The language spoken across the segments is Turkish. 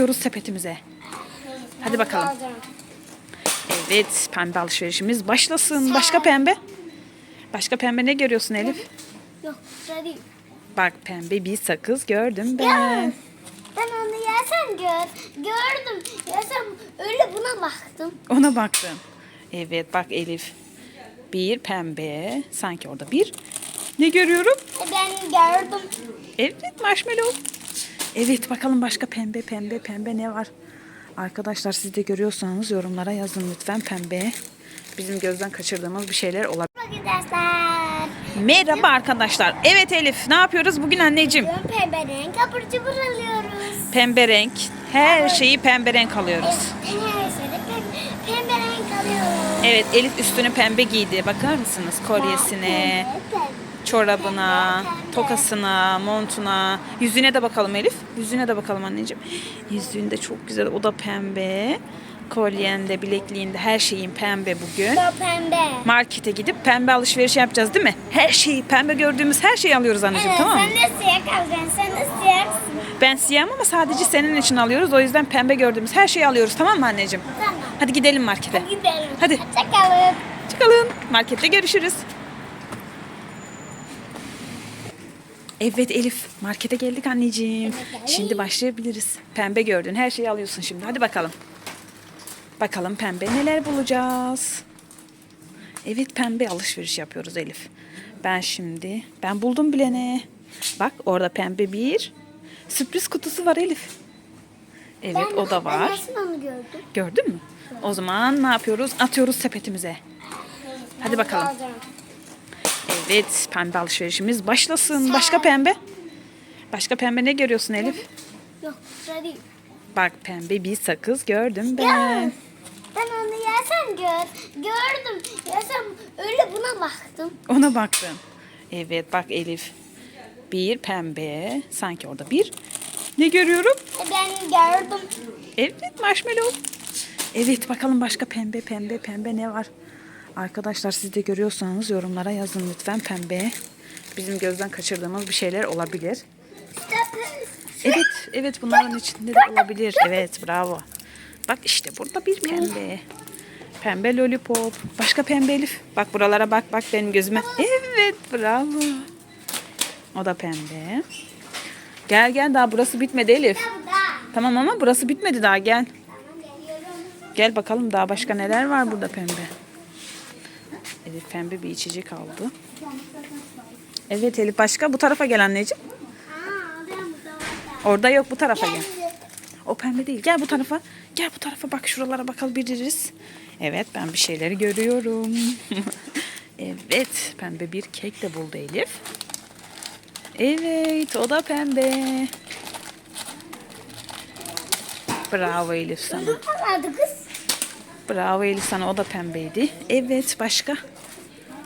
Diyoruz sepetimize. Hadi bakalım. Evet pembe alışverişimiz başlasın. Başka pembe? Başka pembe ne görüyorsun Elif? Yok değil. Bak pembe bir sakız gördüm ben. ben onu yersen gör, gördüm. Yersem öyle buna baktım. Ona baktım. Evet bak Elif. Bir pembe. Sanki orada bir. Ne görüyorum? E, Ben gördüm. Evet marshmallow. Evet bakalım başka pembe pembe pembe ne var? Arkadaşlar siz de görüyorsanız yorumlara yazın lütfen pembe. Bizim gözden kaçırdığımız bir şeyler olabilir. Arkadaşlar. Merhaba arkadaşlar. Evet Elif ne yapıyoruz bugün anneciğim? Bugün pembe renk abur cubur alıyoruz. Pembe renk. Her şeyi pembe renk alıyoruz. Evet, her şeyde pembe, pembe renk alıyoruz. Evet Elif üstünü pembe giydi. Bakar mısınız? Kolyesine, Pembe, pembe. Çorabına, tokasına, montuna. Yüzüne de bakalım Elif. Yüzüne de bakalım anneciğim. Yüzüğünde çok güzel. O da pembe. Kolyende, bilekliğinde her şeyin pembe bugün. Bu pembe. Markete gidip pembe alışveriş yapacağız değil mi? Her şeyi, pembe gördüğümüz her şeyi alıyoruz anneciğim Evet, tamam mı? sen de siyah alacaksın. Sen de siyahsın. Ben siyahım ama sadece senin için alıyoruz. O yüzden pembe gördüğümüz her şeyi alıyoruz tamam mı anneciğim? Tamam. Hadi gidelim markete. Gidelim. Hadi. Hoşçakalın. Çıkalım. Markette görüşürüz. Evet Elif, markete geldik anneciğim. Şimdi başlayabiliriz. Pembe gördün, her şeyi alıyorsun şimdi. Hadi bakalım. Bakalım pembe neler bulacağız. Evet pembe alışveriş yapıyoruz Elif. Ben şimdi, ben buldum bile ne. Bak orada pembe bir sürpriz kutusu var Elif. Evet Ben- o da Ben var. nasıl onu gördüm? Gördün mü? O zaman ne yapıyoruz? Atıyoruz sepetimize. Hadi bakalım. Evet, pembe alışverişimiz başlasın. Başka pembe? Başka pembe ne görüyorsun Elif? Yok güzel değil. Bak pembe bir sakız gördüm ben. ben onu yersen gör, gördüm. Yersem öyle buna baktım. Ona baktım. Evet bak Elif. Bir pembe. Sanki orada bir. Ne görüyorum? E, Ben gördüm. Evet marshmallow. Evet bakalım başka pembe pembe pembe ne var? Arkadaşlar siz de görüyorsanız yorumlara yazın lütfen pembe. Bizim gözden kaçırdığımız bir şeyler olabilir. Evet, evet bunların içinde de olabilir. Evet, bravo. Bak işte burada bir pembe. Pembe lollipop. Başka pembe Elif. Bak buralara bak bak benim gözüme. Evet, bravo. O da pembe. Gel gel daha burası bitmedi Elif. Tamam ama burası bitmedi daha gel. Gel bakalım daha başka neler var burada pembe. Evet pembe bir içecek aldı. Evet Elif başka bu tarafa gel anneciğim. Orada yok bu tarafa gel. O pembe değil. Gel bu tarafa. Gel bu tarafa bak şuralara bakabiliriz. Evet ben bir şeyleri görüyorum. evet pembe bir kek de buldu Elif. Evet o da pembe. Bravo Elif sana. Kız. Bravo Elif sana o da pembeydi. Evet başka.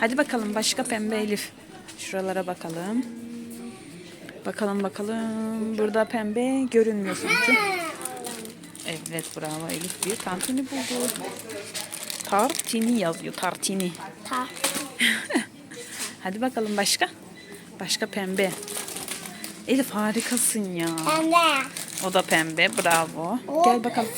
Hadi bakalım başka pembe Elif. Şuralara bakalım. Bakalım bakalım. Burada pembe görünmüyor sanki. Evet bravo Elif bir tantini buldu. Tartini yazıyor tartini. Ta. Hadi bakalım başka. Başka pembe. Elif harikasın ya. De. O da pembe bravo. Gel bakalım.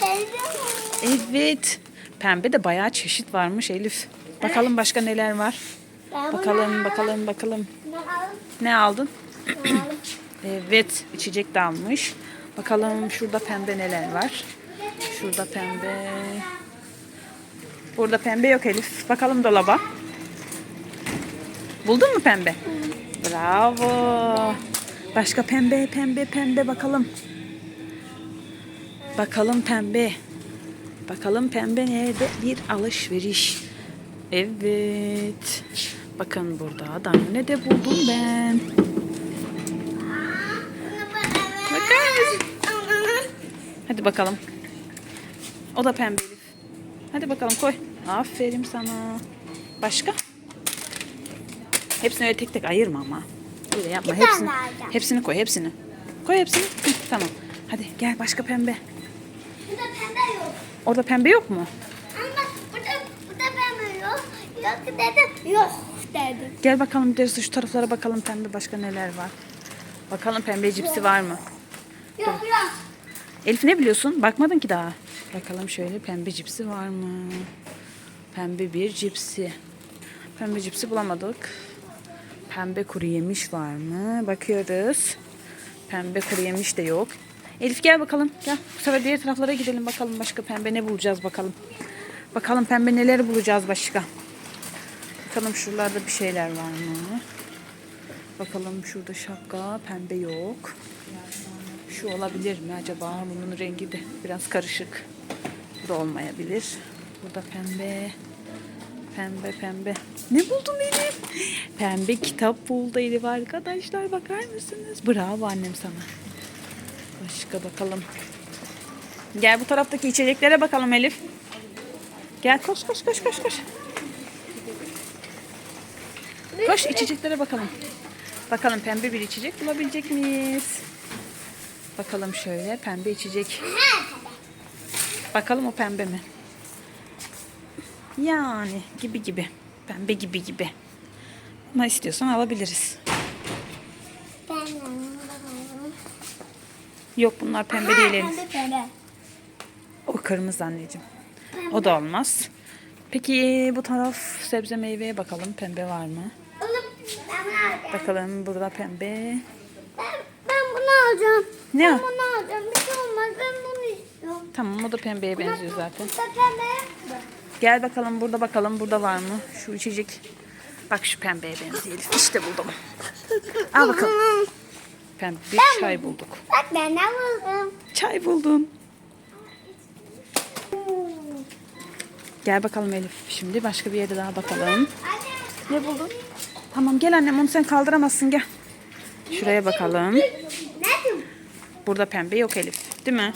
Pembe? Evet. Pembe de bayağı çeşit varmış Elif. Bakalım başka neler var. Bakalım bakalım bakalım. Ne aldın? Evet içecek de almış. Bakalım şurada pembe neler var. Şurada pembe. Burada pembe yok Elif. Bakalım dolaba. Buldun mu pembe? Bravo. Başka pembe pembe pembe bakalım. Bakalım pembe. Bakalım pembe nerede? Bir alışveriş. Evet. Bakın burada Danone de buldum ben. Bakar mısın? Hadi bakalım. O da pembe Elif. Hadi bakalım koy. Aferin sana. Başka? Hepsini öyle tek tek ayırma ama. Öyle yapma. Hepsini, hepsini koy hepsini. Koy hepsini. Hı, tamam. Hadi gel başka pembe. Orada pembe yok mu? Ama burada, burada pembe yok. Yok dedim. Yok dedim. Gel bakalım bir de şu taraflara bakalım pembe başka neler var. Bakalım pembe cipsi var mı? Yok yok. Elif ne biliyorsun? Bakmadın ki daha. Bakalım şöyle pembe cipsi var mı? Pembe bir cipsi. Pembe cipsi bulamadık. Pembe kuru yemiş var mı? Bakıyoruz. Pembe kuru yemiş de yok. Elif gel bakalım. Gel. Bu sefer diğer taraflara gidelim bakalım. Başka pembe ne bulacağız bakalım. Bakalım pembe neleri bulacağız başka. Bakalım şuralarda bir şeyler var mı? Bakalım şurada şapka pembe yok. Şu olabilir mi acaba? Bunun rengi de biraz karışık. Bu da olmayabilir. Burada pembe. Pembe pembe. Ne buldun Elif? Pembe kitap buldu Elif arkadaşlar. Bakar mısınız? Bravo annem sana. Başka bakalım. Gel bu taraftaki içeceklere bakalım Elif. Gel koş koş koş koş koş. Koş içeceklere bakalım. Bakalım pembe bir içecek bulabilecek miyiz? Bakalım şöyle pembe içecek. Bakalım o pembe mi? Yani gibi gibi. Pembe gibi gibi. Ama istiyorsan alabiliriz. Ben de bakalım. Yok bunlar pembe değil Elif. Pembe pembe. O kırmızı anneciğim. O da olmaz. Peki bu taraf sebze meyveye bakalım. Pembe var mı? Bakalım burada pembe. Ben, ben bunu alacağım. Ne? Ben bunu alacağım. Bir şey olmaz. Ben bunu istiyorum. Tamam o da pembeye benziyor zaten. Bu da pembe. Gel bakalım burada bakalım burada var mı? Şu içecek. Bak şu pembeye benziyor Elif. İşte buldum. Al bakalım. Pembe bir çay bulduk. Bak ben ne buldum. Çay buldun. Gel bakalım Elif. Şimdi başka bir yere daha bakalım. Ne buldun? Tamam gel annem onu sen kaldıramazsın gel. Şuraya bakalım. Nedim? Burada pembe yok Elif. Değil mi?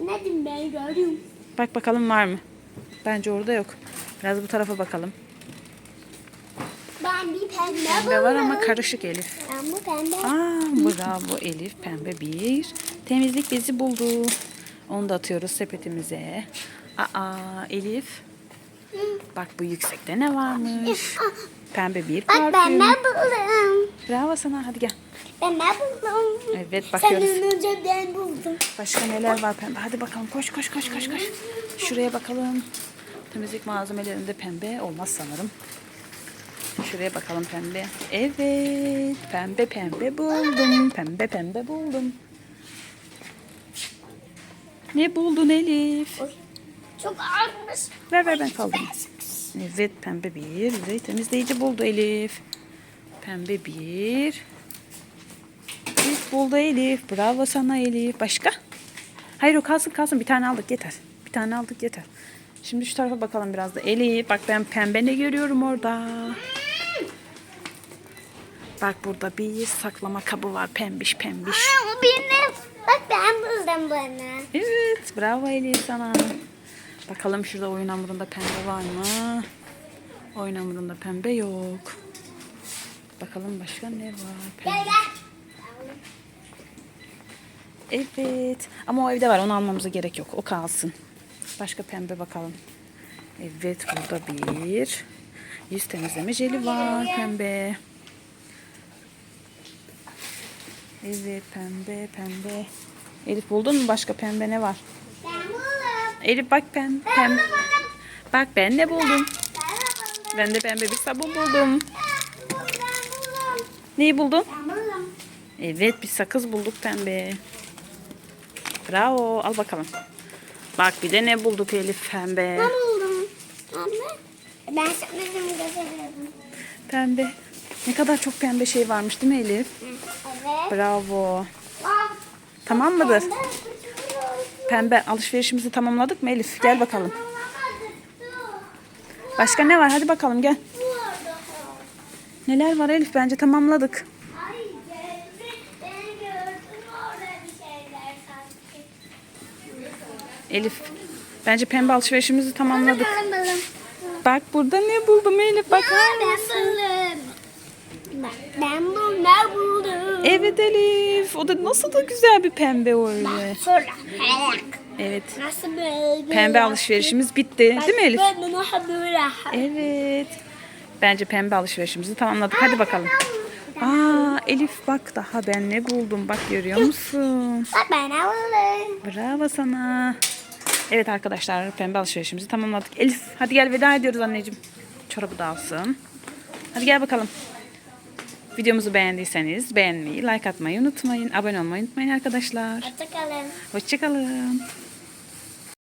Nedim ben gördüm. Bak bakalım var mı? Bence orada yok. Biraz bu tarafa bakalım. Ben bir pembe, Pembe var ama karışık Elif. Ben bu pembe. Aa, bravo Elif pembe bir temizlik bezi buldu. Onu da atıyoruz sepetimize. Aa Elif. Bak bu yüksekte ne varmış? Pembe bir Bak ben parfüm. ne buldum. Bravo sana hadi gel. Ben ne buldum. Evet bakıyoruz. Senin önce ben buldum. Başka neler var pembe? Hadi bakalım koş koş koş koş koş. Şuraya bakalım. Temizlik malzemelerinde pembe olmaz sanırım. Şuraya bakalım pembe. Evet. Pembe pembe buldum. Pembe pembe buldum. Ne buldun Elif? Çok ağırmış. Ver ver ben kaldım. Evet pembe bir yüzey temizleyici buldu Elif. Pembe bir. Elif buldu Elif. Bravo sana Elif. Başka? Hayır o kalsın kalsın. Bir tane aldık yeter. Bir tane aldık yeter. Şimdi şu tarafa bakalım biraz da. Elif bak ben pembe ne görüyorum orada. Bak burada bir saklama kabı var. Pembiş pembiş. Aa, o benim. Bak ben buldum bunu. Evet, bravo Elif sana. Bakalım şurada oyun hamurunda pembe var mı? Oyun hamurunda pembe yok. Bakalım başka ne var? Pembe. Gel gel. Evet. Ama o evde var. Onu almamıza gerek yok. O kalsın. Başka pembe bakalım. Evet burada bir yüz temizleme jeli var pembe. Evet pembe pembe. Elif buldun mu başka pembe ne var? Ben buldum. Elif bak pembe. Ben pembe. buldum. Bak ben ne buldum? Ben buldum. Ben de pembe bir sabun buldum. Ben. Neyi buldun? Ben buldum. Evet bir sakız bulduk pembe. Bravo al bakalım. Bak bir de ne bulduk Elif pembe. Ben buldum. Anne. Ben sürprizimi gösteriyorum. Pembe. Ne kadar çok pembe şey varmış değil mi Elif? Evet. Bravo. Bak. Tamam mıdır? Pembe alışverişimizi tamamladık mı Elif? Gel bakalım. Başka ne var? Hadi bakalım gel. Neler var Elif? Bence tamamladık. Elif bence pembe alışverişimizi tamamladık. Bak burada ne buldum Elif bakar mısın? buldum. Bak ben buldum. Ben buldum. Evet Elif. O da nasıl da güzel bir pembe öyle. Sonra helak. Evet. Nasıl böyle? Pembe alışverişimiz bitti. Değil mi Elif? Evet. Bence pembe alışverişimizi tamamladık. Hadi bakalım. Aa Elif bak daha ben ne buldum bak görüyor musun? Bak ben alırım. Bravo sana. Evet arkadaşlar pembe alışverişimizi tamamladık. Elif hadi gel veda ediyoruz anneciğim. Çorabı da alsın. Hadi gel bakalım. Videomuzu beğendiyseniz beğenmeyi, like atmayı unutmayın. Abone olmayı unutmayın arkadaşlar. Hoşçakalın. Hoşçakalın.